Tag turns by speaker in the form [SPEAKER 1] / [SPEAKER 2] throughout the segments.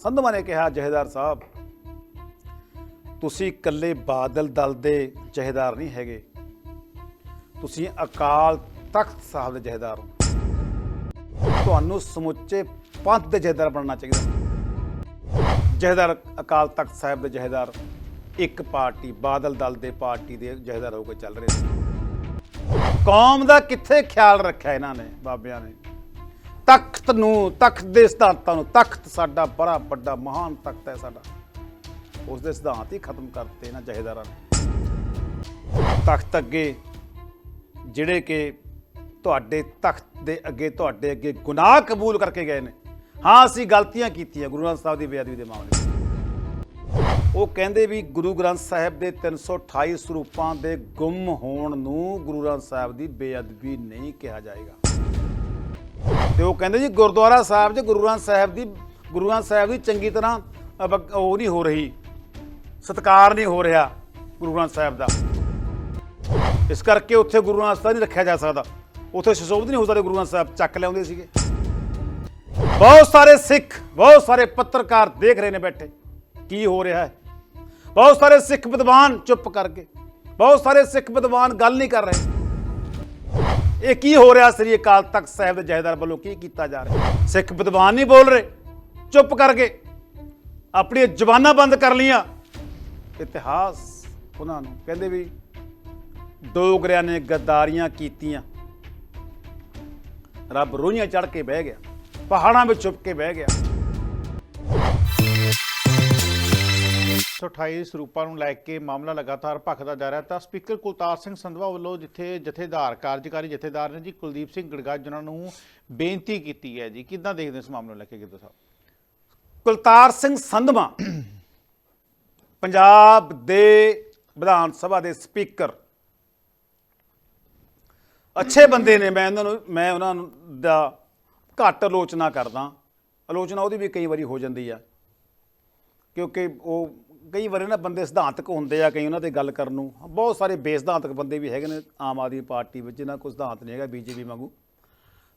[SPEAKER 1] ਸੰਧਵਾ ਨੇ ਕਿਹਾ, ਜਹੇਦਾਰ ਸਾਹਿਬ, ਤੁਸੀਂ ਇਕੱਲੇ ਬਾਦਲ ਦਲ ਦੇ ਜਹੇਦਾਰ ਨਹੀਂ ਹੈਗੇ। ਤੁਸੀਂ ਅਕਾਲ ਤਖਤ ਸਾਹਿਬ ਦੇ ਜਹੇਦਾਰ ਹੋ। ਤੁਹਾਨੂੰ ਸਮੁੱਚੇ ਪੰਥ ਦੇ ਜਹੇਦਾਰ ਬਣਨਾ ਚਾਹੀਦਾ। ਜਹੇਦਾਰ ਅਕਾਲ ਤਖਤ ਸਾਹਿਬ ਦੇ ਜਹੇਦਾਰ ਇੱਕ ਪਾਰਟੀ, ਬਾਦਲ ਦਲ ਦੇ ਪਾਰਟੀ ਦੇ ਜਹੇਦਾਰ ਹੋ ਕੇ ਚੱਲ ਰਹੇ ਸੀ ਕੌਮ ਦਾ ਕਿੱਥੇ ਖਿਆਲ ਰੱਖਿਆ ਇਹਨਾਂ ਨੇ, ਬਾਬਿਆਂ ਨੇ? ਤਖਤ ਨੂੰ, ਤਖਤ ਦੇ ਸਿਧਾਂਤਾਂ ਨੂੰ, ਤਖਤ ਸਾਡਾ ਬੜਾ ਵੱਡਾ ਮਹਾਨ ਤਖਤ ਹੈ ਸਾਡਾ। ਉਸ ਦੇ ਸਿਧਾਂਤ ਹੀ ਖਤਮ ਕਰਤੇ ਇਹਨਾਂ ਜਹੇਦਾਰਾਂ ਨੇ। ਤਖਤ ਅੱਗੇ, ਜਿਹੜੇ ਕਿ ਤੁਹਾਡੇ ਤਖਤ ਦੇ ਅੱਗੇ, ਤੁਹਾਡੇ ਅੱਗੇ ਗੁਨਾਹ ਕਬੂਲ ਕਰਕੇ ਗਏ ਨੇ। ਹਾਂ, ਅਸੀਂ ਗਲਤੀਆਂ ਕੀਤੀਆਂ ਗੁਰੂ ਗ੍ਰੰਥ ਸਾਹਿਬ ਦੀ ਬੇਅਦਬੀ ਦੇ ਮਾਮਲੇ ਉਹ ਕਹਿੰਦੇ ਵੀ ਗੁਰੂ ਗ੍ਰੰਥ ਸਾਹਿਬ ਦੇ 328 ਸਰੂਪਾਂ ਦੇ ਗੁੰਮ ਹੋਣ ਨੂੰ ਗੁਰੂ ਗ੍ਰੰਥ ਸਾਹਿਬ ਦੀ ਬੇਅਦਬੀ ਨਹੀਂ ਕਿਹਾ ਜਾਏਗਾ। ਤੇ ਉਹ ਕਹਿੰਦੇ ਜੀ ਗੁਰਦੁਆਰਾ ਸਾਹਿਬ 'ਚ ਗੁਰੂ ਗ੍ਰੰਥ ਸਾਹਿਬ ਦੀ, ਗੁਰੂ ਗ੍ਰੰਥ ਸਾਹਿਬ ਦੀ ਚੰਗੀ ਤਰ੍ਹਾਂ ਉਹ ਨਹੀਂ ਹੋ ਰਹੀ, ਸਤਕਾਰ ਨਹੀਂ ਹੋ ਰਿਹਾ ਗੁਰੂ ਗ੍ਰੰਥ ਸਾਹਿਬ ਦਾ। ਇਸ ਕਰਕੇ ਉੱਥੇ ਗੁਰੂ ਗ੍ਰੰਥ ਸਾਹਿਬ ਨਹੀਂ ਰੱਖਿਆ ਜਾ ਸਕਦਾ। ਉੱਥੇ ਸੁਸ਼ੋਭਿਤ ਨਹੀਂ ਹੋ ਸਕਦੇ ਗੁਰੂ ਗ੍ਰੰਥ ਸਾਹਿਬ, ਚੱਕ ਲਿਆਉਂਦੇ ਸੀਗੇ। ਬਹੁਤ ਸਾਰੇ ਸਿੱਖ, ਬਹੁਤ ਸਾਰੇ ਪੱਤਰਕਾਰ ਦੇਖ ਰਹੇ ਨੇ ਬੈਠੇ, ਕੀ ਹੋ ਰਿਹਾ ਹੈ। ਬਹੁਤ ਸਾਰੇ ਸਿੱਖ ਵਿਦਵਾਨ ਚੁੱਪ ਕਰਕੇ, ਬਹੁਤ ਸਾਰੇ ਸਿੱਖ ਵਿਦਵਾਨ ਗੱਲ ਨਹੀਂ ਕਰ ਰਹੇ। ਇਹ ਕੀ ਹੋ ਰਿਹਾ ਸ੍ਰੀ ਅਕਾਲ ਤਖਤ ਸਾਹਿਬ ਦੇ ਜਹੇਦਾਰ ਵੱਲੋਂ? ਕੀ ਕੀਤਾ ਜਾ ਰਿਹਾ? ਸਿੱਖ ਵਿਦਵਾਨ ਨਹੀਂ ਬੋਲ ਰਹੇ। ਚੁੱਪ ਕਰਕੇ ਆਪਣੀਆਂ ਜ਼ੁਬਾਨਾਂ ਬੰਦ ਕਰ ਲੀਆਂ ਇਤਿਹਾਸ ਉਹਨਾਂ ਨੂੰ ਕਹਿੰਦੇ ਵੀ ਡੋਗਰਿਆਂ ਨੇ ਗੱਦਾਰੀਆਂ ਕੀਤੀਆਂ। ਰੱਬ ਰੋਹੀਆਂ ਚੜ ਕੇ ਬਹਿ ਗਿਆ। ਪਹਾੜਾਂ ਵਿੱਚ ਛੁਪ ਕੇ ਬਹਿ ਗਿਆ।
[SPEAKER 2] 128 ਸਰੂਪਾਂ ਨੂੰ ਲੈ ਕੇ ਮਾਮਲਾ ਲਗਾਤਾਰ ਭਖਦਾ ਜਾ ਰਿਹਾ ਤਾਂ ਸਪੀਕਰ ਕੁਲਤਾਰ ਸਿੰਘ ਸੰਧਵਾ ਵੱਲੋਂ ਜਿੱਥੇ ਜਥੇਦਾਰ, ਕਾਰਜਕਾਰੀ ਜਥੇਦਾਰ ਨੇ ਜੀ, ਕੁਲਦੀਪ ਸਿੰਘ ਗੜਗਾਜ, ਜਿਨ੍ਹਾਂ ਨੂੰ ਬੇਨਤੀ ਕੀਤੀ ਹੈ ਜੀ। ਕਿੱਦਾਂ ਦੇਖਦੇ ਇਸ ਮਾਮਲੇ ਨੂੰ ਲੈ ਕੇ ਗਿੱਦੋ ਸਾਹਿਬ?
[SPEAKER 1] ਕੁਲਤਾਰ ਸਿੰਘ ਸੰਧਵਾ ਪੰਜਾਬ ਦੇ ਵਿਧਾਨ ਸਭਾ ਦੇ ਸਪੀਕਰ। ਅੱਛੇ ਬੰਦੇ ਨੇ, ਮੈਂ ਉਹਨਾਂ ਨੂੰ, ਮੈਂ ਉਹਨਾਂ ਦਾ ਘੱਟ ਆਲੋਚਨਾ ਕਰਦਾ। ਆਲੋਚਨਾ ਉਹਦੀ ਵੀ ਕਈ ਵਾਰੀ ਹੋ ਜਾਂਦੀ ਆ। ਕਿਉਂਕਿ ਉਹ ਕਈ ਵਾਰੀ ਨਾ ਬੰਦੇ ਸਿਧਾਂਤਕ ਹੁੰਦੇ ਆ ਕਈ ਉਹਨਾਂ ਤੇ ਗੱਲ ਕਰਨ ਨੂੰ। ਬਹੁਤ ਸਾਰੇ ਬੇਸਿਧਾਂਤਕ ਬੰਦੇ ਵੀ ਹੈਗੇ ਨੇ ਆਮ ਆਦਮੀ ਪਾਰਟੀ ਵਿੱਚ ਇਹਨਾਂ ਕੋਈ ਸਿਧਾਂਤ ਨਹੀਂ ਹੈਗਾ ਬੀਜੇਪੀ ਵਾਂਗੂ।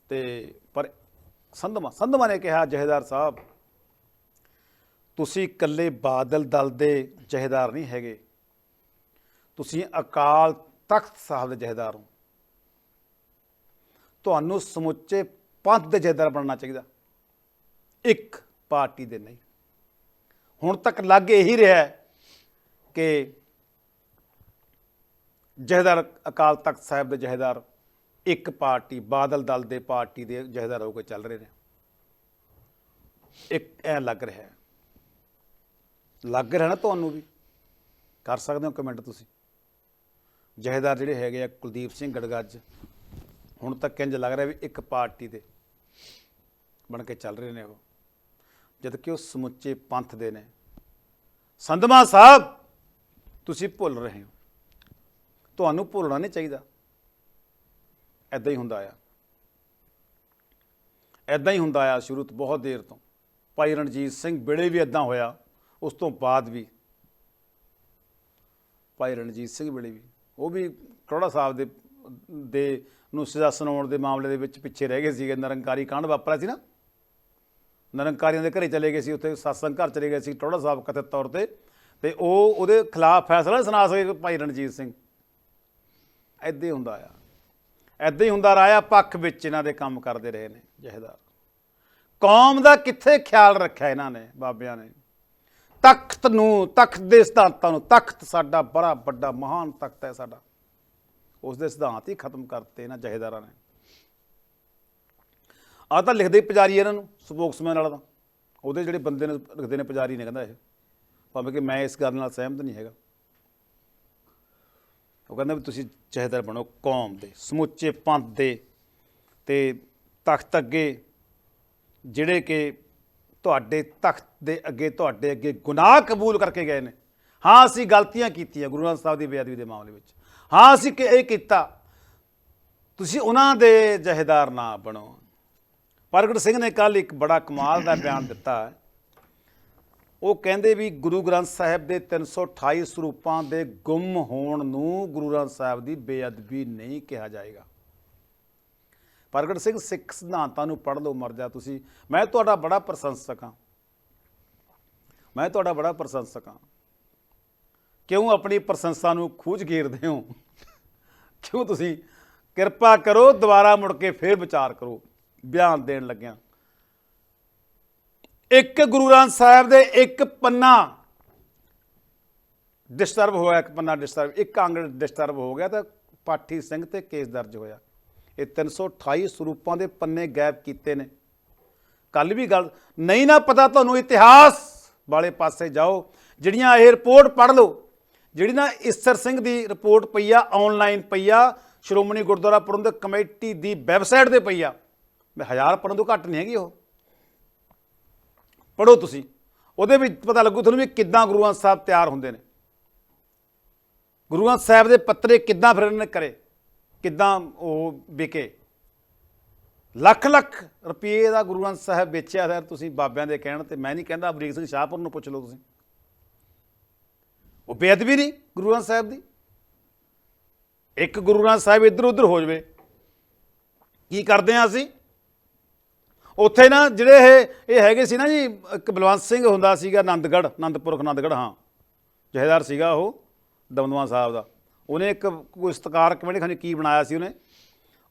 [SPEAKER 1] ਤੇ ਪਰ ਸੰਧਮਾ ਸੰਧਮਾ ਨੇ ਕਿਹਾ, ਜਹੇਦਾਰ ਸਾਹਿਬ, ਤੁਸੀਂ ਇਕੱਲੇ ਬਾਦਲ ਦਲ ਦੇ ਜਹੇਦਾਰ ਨਹੀਂ ਹੈਗੇ। ਤੁਸੀਂ ਅਕਾਲ ਤਖਤ ਸਾਹਿਬ ਦੇ ਜਹੇਦਾਰ ਹੋ। ਤੁਹਾਨੂੰ ਸਮੁੱਚੇ ਪੰਥ ਦੇ ਜਹੇਦਾਰ ਬਣਨਾ ਚਾਹੀਦਾ। ਇੱਕ ਪਾਰਟੀ ਦੇ ਨਹੀਂ। ਹੁਣ ਤੱਕ ਲੱਗ ਇਹੀ ਰਿਹਾ ਕਿ ਜਹੇਦਾਰ ਅਕਾਲ ਤਖਤ ਸਾਹਿਬ ਦੇ ਜਹੇਦਾਰ ਇੱਕ ਪਾਰਟੀ, ਬਾਦਲ ਦਲ ਦੇ ਪਾਰਟੀ ਦੇ ਜਹੇਦਾਰ ਹੋ ਕੇ ਚੱਲ ਰਹੇ ਨੇ। ਇੱਕ ਐ ਲੱਗ ਰਿਹਾ ਲੱਗ ਰਿਹਾ ਨਾ ਤੁਹਾਨੂੰ ਵੀ? ਕਰ ਸਕਦੇ ਹੋ ਕਮੈਂਟ ਤੁਸੀਂ? ਜਹੇਦਾਰ ਜਿਹੜੇ ਹੈਗੇ ਆ ਕੁਲਦੀਪ ਸਿੰਘ ਗੜਗੱਜ ਹੁਣ ਤੱਕ ਇੰਜ ਲੱਗ ਰਿਹਾ ਵੀ ਇੱਕ ਪਾਰਟੀ ਦੇ ਬਣ ਕੇ ਚੱਲ ਰਹੇ ਨੇ ਉਹ। ਜਦ ਕਿ ਉਹ ਸਮੁੱਚੇ ਪੰਥ ਦੇ ਨੇ। ਸੰਧਮਾ ਸਾਹਿਬ, ਤੁਸੀਂ ਭੁੱਲ ਰਹੇ ਹੋ। ਤੁਹਾਨੂੰ ਭੁੱਲਣਾ ਨਹੀਂ ਚਾਹੀਦਾ। ਐਦਾਂ ਹੀ ਹੁੰਦਾ ਆ। ਐਦਾਂ ਹੀ ਹੁੰਦਾ ਆ ਸ਼ੁਰੂ ਤੋਂ ਬਹੁਤ ਦੇਰ ਤੋਂ। ਭਾਈ ਰਣਜੀਤ ਸਿੰਘ ਵੇਲੇ ਵੀ ਐਦਾਂ ਹੋਇਆ, ਉਸ ਤੋਂ ਬਾਅਦ ਵੀ। ਭਾਈ ਰਣਜੀਤ ਸਿੰਘ ਵੇਲੇ ਵੀ। ਉਹ ਵੀ ਕਰੋੜਾ ਸਾਹਿਬ ਦੇ ਦੇ ਨੂੰ ਸਜ਼ਾ ਸੁਣਾਉਣ ਦੇ ਮਾਮਲੇ ਦੇ ਵਿੱਚ ਪਿੱਛੇ ਰਹਿ ਗਏ ਸੀਗੇ। ਨਿਰੰਕਾਰੀ ਕਾਂਡ ਵਾਪਰਿਆ ਸੀ ਨਾ। ਨਿਰੰਕਾਰੀਆਂ ਦੇ ਘਰੇ ਚਲੇ ਗਏ ਸੀ, ਉੱਥੇ ਸਤਸੰਗ ਘਰ ਚਲੇ ਗਏ ਸੀ, ਟੋੜਾ ਸਾਹਿਬ ਕਥਿਤ ਤੌਰ ਤੇ। ਤੇ ਉਹ ਉਹਦੇ ਖਿਲਾਫ ਫੈਸਲਾ ਨਹੀਂ ਸੁਣਾ ਸਕੇ ਭਾਈ ਰਣਜੀਤ ਸਿੰਘ। ਐਦਾਂ ਹੀ ਹੁੰਦਾ ਆ। ਐਦਾਂ ਹੀ ਹੁੰਦਾ ਰਾਇਆ ਪੱਖ ਵਿੱਚ ਇਹਨਾਂ ਦੇ ਕੰਮ ਕਰਦੇ ਰਹੇ ਨੇ, ਜਹੇਦਾਰ। ਕੌਮ ਦਾ ਕਿੱਥੇ ਖਿਆਲ ਰੱਖਿਆ ਇਹਨਾਂ ਨੇ, ਬਾਬਿਆਂ ਨੇ? ਤਖਤ ਨੂੰ, ਤਖਤ ਦੇ ਸਿਧਾਂਤਾਂ ਨੂੰ, ਤਖਤ ਸਾਡਾ ਬੜਾ ਵੱਡਾ ਮਹਾਨ ਤਖਤ ਹੈ ਸਾਡਾ। ਉਸ ਦੇ ਸਿਧਾਂਤ ਹੀ ਖਤਮ ਕਰਤੇ ਇਹਨਾਂ ਜਹੇਦਾਰਾਂ ਨੇ। ਆ ਤਾਂ ਲਿਖਦੇ ਹੀ ਪੁਜਾਰੀ ਇਹਨਾਂ ਨੂੰ, ਸਪੋਕਸਮੈਨ ਵਾਲਾ ਤਾਂ। ਉਹਦੇ ਜਿਹੜੇ ਬੰਦੇ ਨੇ ਲਿਖਦੇ ਨੇ ਪੁਜਾਰੀ ਨੇ ਕਹਿੰਦਾ ਇਹ। ਭਾਵੇਂ ਕਿ ਮੈਂ ਇਸ ਗੱਲ ਨਾਲ ਸਹਿਮਤ ਨਹੀਂ ਹੈਗਾ। ਉਹ ਕਹਿੰਦਾ ਵੀ ਤੁਸੀਂ ਜਹੇਦਾਰ ਬਣੋ, ਕੌਮ ਦੇ, ਸਮੁੱਚੇ ਪੰਥ ਦੇ ਤੇ ਤਖਤ ਅੱਗੇ, ਜਿਹੜੇ ਕਿ ਤੁਹਾਡੇ ਤਖਤ ਦੇ ਅੱਗੇ, ਤੁਹਾਡੇ ਅੱਗੇ ਗੁਨਾਹ ਕਬੂਲ ਕਰਕੇ ਗਏ ਨੇ। ਹਾਂ, ਅਸੀਂ ਗਲਤੀਆਂ ਕੀਤੀਆਂ ਗੁਰੂ ਗ੍ਰੰਥ ਸਾਹਿਬ ਦੀ ਬੇਅਦਬੀ ਦੇ ਮਾਮਲੇ ਵਿੱਚ। ਹਾਂ, ਅਸੀਂ ਕਿ, ਇਹ ਕੀਤਾ। ਤੁਸੀਂ ਉਹਨਾਂ ਦੇ ਜਹੇਦਾਰ ਨਾ ਬਣੋ। ਪ੍ਰਗਟ ਸਿੰਘ ਨੇ ਕੱਲ ਇੱਕ ਬੜਾ ਕਮਾਲ ਦਾ ਬਿਆਨ ਦਿੱਤਾ ਉਹ ਕਹਿੰਦੇ ਵੀ ਗੁਰੂ ਗ੍ਰੰਥ ਸਾਹਿਬ ਦੇ 328 ਸਰੂਪਾਂ ਦੇ ਗੁੰਮ ਹੋਣ ਨੂੰ ਗੁਰੂ ਗ੍ਰੰਥ ਸਾਹਿਬ ਦੀ ਬੇਅਦਬੀ ਨਹੀਂ ਕਿਹਾ ਜਾਏਗਾ। ਪ੍ਰਗਟ ਸਿੰਘ ਸਿੱਖ ਸਿਧਾਂਤਾਂ ਨੂੰ ਪੜ੍ਹ ਲਓ ਮਰਜ਼ਾ ਤੁਸੀਂ। ਮੈਂ ਤੁਹਾਡਾ ਬੜਾ ਪ੍ਰਸ਼ੰਸਕ ਹਾਂ। ਮੈਂ ਤੁਹਾਡਾ ਬੜਾ ਪ੍ਰਸ਼ੰਸਕ ਹਾਂ। ਕਿਉਂ ਆਪਣੀ ਪ੍ਰਸ਼ੰਸਾ ਨੂੰ ਖੂਜ ਘੇਰਦੇ ਹੋ? ਕਿਉਂ ਤੁਸੀਂ? ਕਿਰਪਾ ਕਰੋ, ਦੁਬਾਰਾ ਮੁੜ ਕੇ ਫੇਰ ਵਿਚਾਰ ਕਰੋ। ਬਿਆਨ ਦੇਣ ਲੱਗਿਆ। ਇੱਕ ਗੁਰੂ ਗ੍ਰੰਥ ਸਾਹਿਬ ਦੇ ਇੱਕ ਪੰਨਾ ਡਿਸਟਰਬ ਹੋਇਆ, ਇੱਕ ਪੰਨਾ ਡਿਸਟਰਬ, ਇੱਕ ਅੰਗ ਡਿਸਟਰਬ ਹੋ ਗਿਆ ਤਾਂ ਪਾਠੀ ਸਿੰਘ ਤੇ ਕੇਸ ਦਰਜ ਹੋਇਆ। ਇਹ 328 ਸਰੂਪਾਂ ਦੇ ਪੰਨੇ ਗਾਇਬ ਕੀਤੇ ਨੇ। ਕੱਲ ਵੀ ਗੱਲ, ਨਹੀਂ ਨਾ ਪਤਾ ਤੁਹਾਨੂੰ ਇਤਿਹਾਸ ਵਾਲੇ ਪਾਸੇ ਜਾਓ, ਜਿਹੜੀਆਂ ਇਹ ਰਿਪੋਰਟ ਪੜ੍ਹ ਲਓ। ਜਿਹੜੀ ਨਾ ਇਸਰ ਸਿੰਘ ਦੀ ਰਿਪੋਰਟ ਪਈ ਆ ਆਨਲਾਈਨ ਪਈ ਆ, ਸ਼੍ਰੋਮਣੀ ਗੁਰਦੁਆਰਾ ਪ੍ਰਬੰਧਕ ਕਮੇਟੀ ਦੀ ਵੈਬਸਾਈਟ ਤੇ ਪਈ ਆ। ਮੈਂ ਹਜ਼ਾਰ ਪੜਨ ਤੋਂ ਘੱਟ ਨਹੀਂ ਹੈਗੀ ਉਹ। ਪੜੋ ਤੁਸੀਂ। ਉਹਦੇ ਵਿੱਚ ਪਤਾ ਲੱਗੂ ਤੁਹਾਨੂੰ ਵੀ ਕਿੱਦਾਂ ਗੁਰੂ ਗ੍ਰੰਥ ਸਾਹਿਬ ਤਿਆਰ ਹੁੰਦੇ ਨੇ। ਗੁਰੂ ਗ੍ਰੰਥ ਸਾਹਿਬ ਦੇ ਪੱਤਰੇ ਕਿੱਦਾਂ ਫਿਰ ਇਹਨੇ ਕਰੇ, ਕਿੱਦਾਂ ਉਹ ਵਿਕੇ। ਲੱਖ ਲੱਖ ਰੁਪਏ ਦਾ ਗੁਰੂ ਗ੍ਰੰਥ ਸਾਹਿਬ ਵੇਚਿਆ ਸਰ ਤੁਸੀਂ ਬਾਬਿਆਂ ਦੇ ਕਹਿਣ ਤੇ ਮੈਂ ਨਹੀਂ ਕਹਿੰਦਾ ਅਮਰੀਕ ਸਿੰਘ ਸ਼ਾਹਪੁਰ ਨੂੰ ਪੁੱਛ ਲਓ ਤੁਸੀਂ। ਉਹ ਬੇਅਦਬੀ ਨਹੀਂ ਗੁਰੂ ਗ੍ਰੰਥ ਸਾਹਿਬ ਦੀ। ਇੱਕ ਗੁਰੂ ਗ੍ਰੰਥ ਸਾਹਿਬ ਇੱਧਰ ਉੱਧਰ ਹੋ ਜਵੇ। ਕੀ ਕਰਦੇ ਆ ਅਸੀਂ? ਉੱਥੇ ਨਾ ਜਿਹੜੇ ਇਹ ਇਹ ਹੈਗੇ ਸੀ ਨਾ ਜੀ, ਇੱਕ ਬਲਵੰਤ ਸਿੰਘ ਹੁੰਦਾ ਸੀਗਾ ਆਨੰਦਗੜ੍ਹ ਆਨੰਦਪੁਰ ਆਨੰਦਗੜ੍ਹ ਹਾਂ। ਜਹੇਦਾਰ ਸੀਗਾ ਉਹ, ਦਮਦਮਾ ਸਾਹਿਬ ਦਾ। ਉਹਨੇ ਇੱਕ ਕੋਈ ਸਤਕਾਰ ਕਮੇਟੀ ਖਾਨੀ ਕੀ ਬਣਾਇਆ ਸੀ ਉਹਨੇ?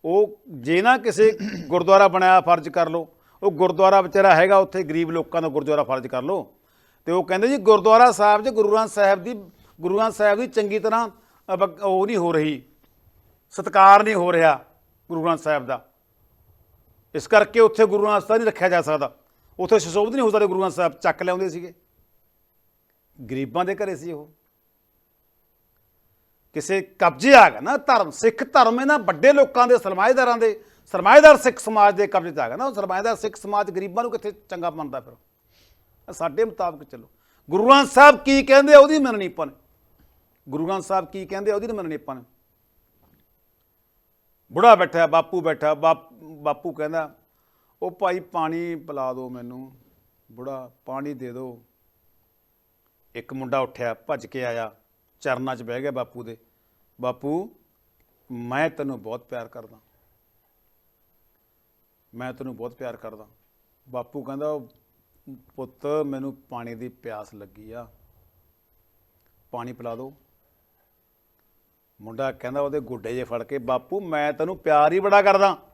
[SPEAKER 1] ਉਹ ਜੇ ਨਾ ਕਿਸੇ ਗੁਰਦੁਆਰਾ ਬਣਾਇਆ ਫਰਜ਼ ਕਰ ਲਓ, ਉਹ ਗੁਰਦੁਆਰਾ ਵਿਚਾਰਾ ਹੈਗਾ ਉੱਥੇ, ਗਰੀਬ ਲੋਕਾਂ ਦਾ ਗੁਰਦੁਆਰਾ ਫਰਜ਼ ਕਰ ਲਓ। ਤੇ ਉਹ ਕਹਿੰਦੇ ਜੀ, ਗੁਰਦੁਆਰਾ ਸਾਹਿਬ 'ਚ ਗੁਰੂ ਗ੍ਰੰਥ ਸਾਹਿਬ ਦੀ, ਗੁਰੂ ਗ੍ਰੰਥ ਸਾਹਿਬ ਦੀ ਚੰਗੀ ਤਰ੍ਹਾਂ ਉਹ ਨਹੀਂ ਹੋ ਰਹੀ, ਸਤਕਾਰ ਨਹੀਂ ਹੋ ਰਿਹਾ ਗੁਰੂ ਗ੍ਰੰਥ ਸਾਹਿਬ ਦਾ। ਇਸ ਕਰਕੇ ਉੱਥੇ ਗੁਰੂ ਗ੍ਰੰਥ ਸਾਹਿਬ ਨਹੀਂ ਰੱਖਿਆ ਜਾ ਸਕਦਾ। ਉੱਥੇ ਸੁਸ਼ੋਭਿਤ ਨਹੀਂ ਹੋ ਸਕਦੇ ਗੁਰੂ ਗ੍ਰੰਥ ਸਾਹਿਬ, ਚੱਕ ਲਿਆਉਂਦੇ ਸੀਗੇ। ਗਰੀਬਾਂ ਦੇ ਘਰੇ ਸੀ ਉਹ। ਕਿਸੇ ਕਬਜ਼ੇ ਆ ਗਿਆ ਨਾ ਧਰਮ, ਸਿੱਖ ਧਰਮ ਇਹਨਾਂ ਵੱਡੇ ਲੋਕਾਂ ਦੇ, ਸਰਮਾਏਦਾਰਾਂ ਦੇ, ਸਰਮਾਏਦਾਰ ਸਿੱਖ ਸਮਾਜ ਦੇ ਕਬਜ਼ੇ 'ਚ ਆ ਗਿਆ ਨਾ। ਉਹ ਸਰਮਾਏਦਾਰ ਸਿੱਖ ਸਮਾਜ ਗਰੀਬਾਂ ਨੂੰ ਕਿੱਥੇ ਚੰਗਾ ਮੰਨਦਾ ਫਿਰ ਇਹ ਸਾਡੇ ਮੁਤਾਬਕ ਚੱਲੋ। ਗੁਰੂ ਗ੍ਰੰਥ ਸਾਹਿਬ ਕੀ ਕਹਿੰਦੇ ਉਹਦੀ ਮੰਨਣੀ ਆਪਾਂ ਨੇ। ਗੁਰੂ ਗ੍ਰੰਥ ਸਾਹਿਬ ਕੀ ਕਹਿੰਦੇ ਉਹਦੀ ਨਹੀਂ ਮੰਨਣੀ ਆਪਾਂ ਨੇ। ਬੁੜਾ ਬੈਠਾ, ਬਾਪੂ ਬੈਠਾ, ਬਾਪ- ਬਾਪੂ ਕਹਿੰਦਾ, ਉਹ ਭਾਈ ਪਾਣੀ ਪਿਲਾ ਦਿਓ ਮੈਨੂੰ, ਬੁੜਾ ਪਾਣੀ ਦੇ ਦਿਓ। ਇੱਕ ਮੁੰਡਾ ਉੱਠਿਆ, ਭੱਜ ਕੇ ਆਇਆ, ਚਰਨਾਂ 'ਚ ਬਹਿ ਗਿਆ ਬਾਪੂ ਦੇ। ਬਾਪੂ, ਮੈਂ ਤੈਨੂੰ ਬਹੁਤ ਪਿਆਰ ਕਰਦਾ। ਮੈਂ ਤੈਨੂੰ ਬਹੁਤ ਪਿਆਰ ਕਰਦਾ। ਬਾਪੂ ਕਹਿੰਦਾ, ਪੁੱਤ, ਮੈਨੂੰ ਪਾਣੀ ਦੀ ਪਿਆਸ ਲੱਗੀ ਆ। ਪਾਣੀ ਪਿਲਾ ਦਿਓ। ਮੁੰਡਾ ਕਹਿੰਦਾ, ਉਹਦੇ ਗੋਡੇ ਜੇ ਫੜ ਕੇ, ਬਾਪੂ, ਮੈਂ ਤੈਨੂੰ ਪਿਆਰ ਹੀ ਬੜਾ ਕਰਦਾ।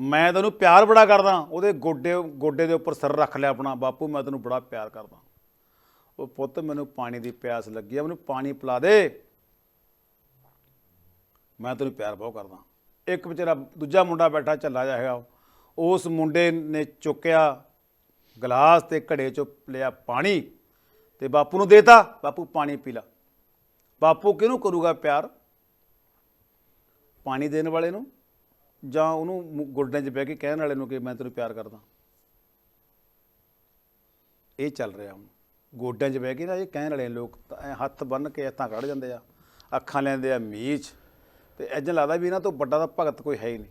[SPEAKER 1] ਮੈਂ ਤੈਨੂੰ ਪਿਆਰ ਬੜਾ ਕਰਦਾ, ਉਹਦੇ ਗੋਡੇ ਗੋਡੇ ਦੇ ਉੱਪਰ ਸਿਰ ਰੱਖ ਲਿਆ ਆਪਣਾ, ਬਾਪੂ ਮੈਂ ਤੈਨੂੰ ਬੜਾ ਪਿਆਰ ਕਰਦਾ। ਉਹ ਪੁੱਤ ਮੈਨੂੰ ਪਾਣੀ ਦੀ ਪਿਆਸ ਲੱਗੀ ਆ, ਮੈਨੂੰ ਪਾਣੀ ਪਿਲਾ ਦੇ। ਮੈਂ ਤੈਨੂੰ ਪਿਆਰ ਬਹੁਤ ਕਰਦਾ। ਇੱਕ ਵਿਚਾਰਾ ਦੂਜਾ ਮੁੰਡਾ ਬੈਠਾ, ਝੱਲਾ ਜਾ ਹੈਗਾ ਉਸ ਮੁੰਡੇ ਨੇ ਚੁੱਕਿਆ ਗਲਾਸ ਤੇ ਘੜੇ ਚੋਂ ਲਿਆ ਪਾਣੀ ਤੇ ਬਾਪੂ ਨੂੰ ਦੇਤਾ, ਬਾਪੂ ਪਾਣੀ ਪੀ ਲਾ। ਬਾਪੂ ਕਿਹਨੂੰ ਕਰੂਗਾ ਪਿਆਰ? ਪਾਣੀ ਦੇਣ ਵਾਲੇ ਨੂੰ? ਜਾਂ ਉਹਨੂੰ ਗੋਡਿਆਂ 'ਚ ਬਹਿ ਕੇ ਕਹਿਣ ਵਾਲੇ ਨੂੰ ਕਿ ਮੈਂ ਤੈਨੂੰ ਪਿਆਰ ਕਰਦਾ। ਇਹ ਚੱਲ ਰਿਹਾ ਹੁਣ। ਗੋਡਿਆਂ 'ਚ ਬਹਿ ਕੇ ਨਾ ਇਹ ਕਹਿਣ ਵਾਲੇ ਲੋਕ ਤਾਂ ਐਂ ਹੱਥ ਬੰਨ ਕੇ ਹੱਥਾਂ ਕੱਢ ਜਾਂਦੇ ਆ। ਅੱਖਾਂ ਲੈਂਦੇ ਆ ਮੀਚ। ਤੇ ਇੰਜ ਲੱਗਦਾ ਵੀ ਇਹਨਾਂ ਤੋਂ ਵੱਡਾ ਤਾਂ ਭਗਤ ਕੋਈ ਹੈ ਹੀ ਨਹੀਂ।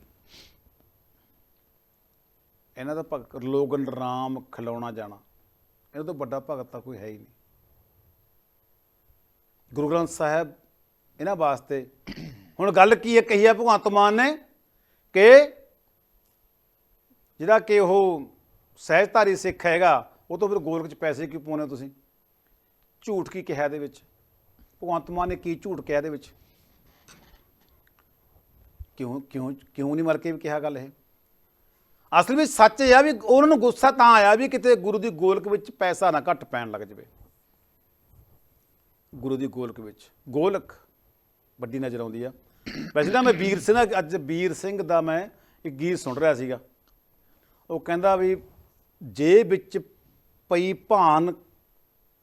[SPEAKER 1] ਇਹਨਾਂ ਦਾ ਭਗਤ ਲੋਗਨ ਰਾਮ ਖਿਲਾਉਣਾ ਜਾਣਾ। ਇਹਨਾਂ ਤੋਂ ਵੱਡਾ ਭਗਤ ਤਾਂ ਕੋਈ ਹੈ ਹੀ ਨਹੀਂ। ਗੁਰੂ ਗ੍ਰੰਥ ਸਾਹਿਬ ਇਹਨਾਂ ਵਾਸਤੇ ਹੁਣ ਗੱਲ ਕੀ ਹੈ ਕਹੀ ਹੈ ਭਗਵੰਤ ਮਾਨ ਨੇ? ਕਿ ਜਿਹੜਾ ਕਿ ਉਹ ਸਹਿਜਧਾਰੀ ਸਿੱਖ ਹੈਗਾ, ਉਹ ਤੋਂ ਫਿਰ ਗੋਲਕ 'ਚ ਪੈਸੇ ਕਿਉਂ ਪਾਉਣੇ ਹੋ ਤੁਸੀਂ? ਝੂਠ ਕੀ ਕਿਹਾ ਇਹਦੇ ਵਿੱਚ? ਭਗਵੰਤ ਮਾਨ ਨੇ ਕੀ ਝੂਠ ਕਿਹਾ ਇਹਦੇ ਵਿੱਚ? ਕਿਉਂ ਕਿਉਂ ਕਿਉਂ ਨਹੀਂ ਮਰ ਕੇ ਵੀ ਕਿਹਾ ਗੱਲ ਇਹ? ਅਸਲ ਵਿੱਚ ਸੱਚ ਇਹ ਆ ਵੀ ਉਹਨਾਂ ਨੂੰ ਗੁੱਸਾ ਤਾਂ ਆਇਆ ਵੀ ਕਿਤੇ ਗੁਰੂ ਦੀ ਗੋਲਕ ਵਿੱਚ ਪੈਸਾ ਨਾ ਘੱਟ ਪੈਣ ਲੱਗ ਜਾਵੇ। ਗੁਰੂ ਦੀ ਗੋਲਕ ਵਿੱਚ। ਗੋਲਕ ਵੱਡੀ ਨਜ਼ਰ ਆਉਂਦੀ ਆ। ਵੈਸੇ ਤਾਂ ਮੈਂ ਵੀਰ ਸਿੰਘ ਦਾ, ਅੱਜ ਵੀਰ ਸਿੰਘ ਦਾ ਮੈਂ ਇੱਕ ਗੀਤ ਸੁਣ ਰਿਹਾ ਸੀਗਾ। ਉਹ ਕਹਿੰਦਾ ਵੀ ਜੇ ਵਿੱਚ ਪਈ ਭਾਨ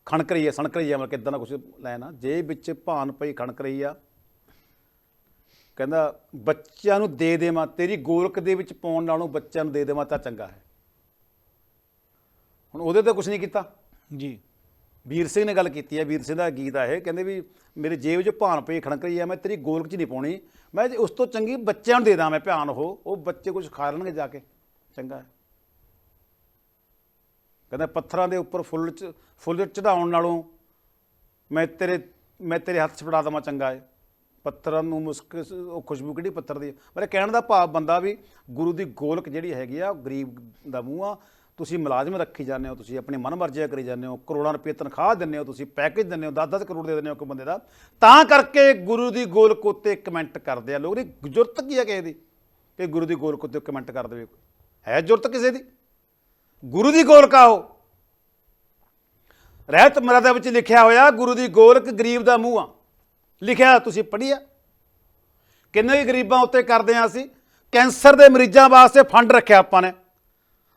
[SPEAKER 1] ਖਣਕ ਰਹੀ ਹੈ ਸਣਕ ਰਹੀ ਹੈ ਮਤਲਬ ਕਿਦਾਂ ਦਾ ਕੁਝ ਲੈਣਾ ਜੇ ਵਿੱਚ ਭਾਨ ਪਈ ਖਣਕ ਰਹੀ ਆ, ਕਹਿੰਦਾ ਬੱਚਿਆਂ ਨੂੰ ਦੇ ਦੇਵਾਂ, ਤੇਰੀ ਗੋਲਕ ਦੇ ਵਿੱਚ ਪਾਉਣ ਨਾਲੋਂ ਬੱਚਿਆਂ ਨੂੰ ਦੇ ਦੇਵਾਂ ਤਾਂ ਚੰਗਾ ਹੈ। ਹੁਣ ਉਹਦੇ ਤੇ ਕੁਝ ਨਹੀਂ ਕੀਤਾ।
[SPEAKER 2] ਜੀ।
[SPEAKER 1] ਵੀਰ ਸਿੰਘ ਨੇ ਗੱਲ ਕੀਤੀ ਹੈ, ਵੀਰ ਸਿੰਘ ਦਾ ਗੀਤ ਆ ਇਹ, ਕਹਿੰਦੇ ਵੀ ਮੇਰੇ ਜੇਬ 'ਚ ਭਾਨ ਪਈ ਖਣਕ ਰਹੀ ਹੈ ਮੈਂ ਤੇਰੀ ਗੋਲਕ 'ਚ ਨਹੀਂ ਪਾਉਣੀ। ਮੈਂ ਜੇ ਉਸ ਤੋਂ ਚੰਗੀ ਬੱਚਿਆਂ ਨੂੰ ਦੇ ਦਾਂ ਮੈਂ ਭਾਨ ਉਹ ਉਹ ਬੱਚੇ ਕੁਝ ਖਾ ਲੈਣਗੇ ਜਾ ਕੇ। ਚੰਗਾ। ਹੈ ਕਹਿੰਦਾ ਪੱਥਰਾਂ ਦੇ ਉੱਪਰ ਫੁੱਲ ਚ, ਫੁੱਲ ਚੜਾਉਣ ਨਾਲੋਂ ਮੈਂ ਤੇਰੇ ਮੈਂ ਤੇਰੇ ਹੱਥ 'ਚ ਫੜਾ ਦੇਵਾਂ ਚੰਗਾ ਹੈ ਪੱਥਰਾਂ ਨੂੰ ਮੁਸਕ, ਉਹ ਖੁਸ਼ਬੂ ਕਿਹੜੀ ਪੱਥਰ ਦੀ? ਹੈ? ਮੇਰੇ ਕਹਿਣ ਦਾ ਭਾਵ ਬੰਦਾ ਵੀ ਗੁਰੂ ਦੀ ਗੋਲਕ ਜਿਹੜੀ ਹੈਗੀ ਆ, ਉਹ ਗਰੀਬ ਦਾ ਮੂੰਹ ਆ ਤੁਸੀਂ ਮੁਲਾਜ਼ਮ ਰੱਖੀ ਜਾਂਦੇ ਹੋ, ਤੁਸੀਂ ਆਪਣੀ ਮਨਮਰਜ਼ੀਆਂ ਕਰੀ ਜਾਂਦੇ ਹੋ, ਕਰੋੜਾਂ ਰੁਪਏ ਤਨਖਾਹ ਦਿੰਦੇ ਹੋ, ਤੁਸੀਂ ਪੈਕੇਜ ਦਿੰਦੇ ਹੋ 10-10 ਕਰੋੜ ਦੇ ਦਿੰਦੇ ਹੋ ਇੱਕ ਬੰਦੇ ਦਾ, ਤਾਂ ਕਰਕੇ ਗੁਰੂ ਦੀ ਗੋਲਕ ਉੱਤੇ ਕਮੈਂਟ ਕਰਦੇ ਆ ਲੋਕ, ਨਹੀਂ, ਜ਼ਰੂਰਤ ਕੀ ਹੈ ਕਿਸੇ ਦੀ? ਕਿ ਗੁਰੂ ਦੀ ਗੋਲਕ ਉੱਤੇ ਕਮੈਂਟ ਕਰ ਦੇਵੇ ਹੈ ਜ਼ਰੂਰਤ ਕਿਸੇ ਦੀ? ਗੁਰੂ ਦੀ ਗੋਲ ਕਾਹੋ? ਉਹ ਰਹਿਤ ਮਰਦਾ ਵਿੱਚ ਲਿਖਿਆ ਹੋਇਆ, ਗੁਰੂ ਦੀ ਗੋਲਕ ਗਰੀਬ ਦਾ ਮੂੰਹ ਆ। ਲਿਖਿਆ, ਤੁਸੀਂ ਪੜ੍ਹਿਆ ਕਿੰਨੇ ਗਰੀਬਾਂ ਉੱਤੇ ਕਰਦੇ ਆ ਅਸੀਂ? ਕੈਂਸਰ ਦੇ ਮਰੀਜ਼ਾਂ ਵਾਸਤੇ ਫੰਡ ਰੱਖਿਆ ਆਪਾਂ ਨੇ।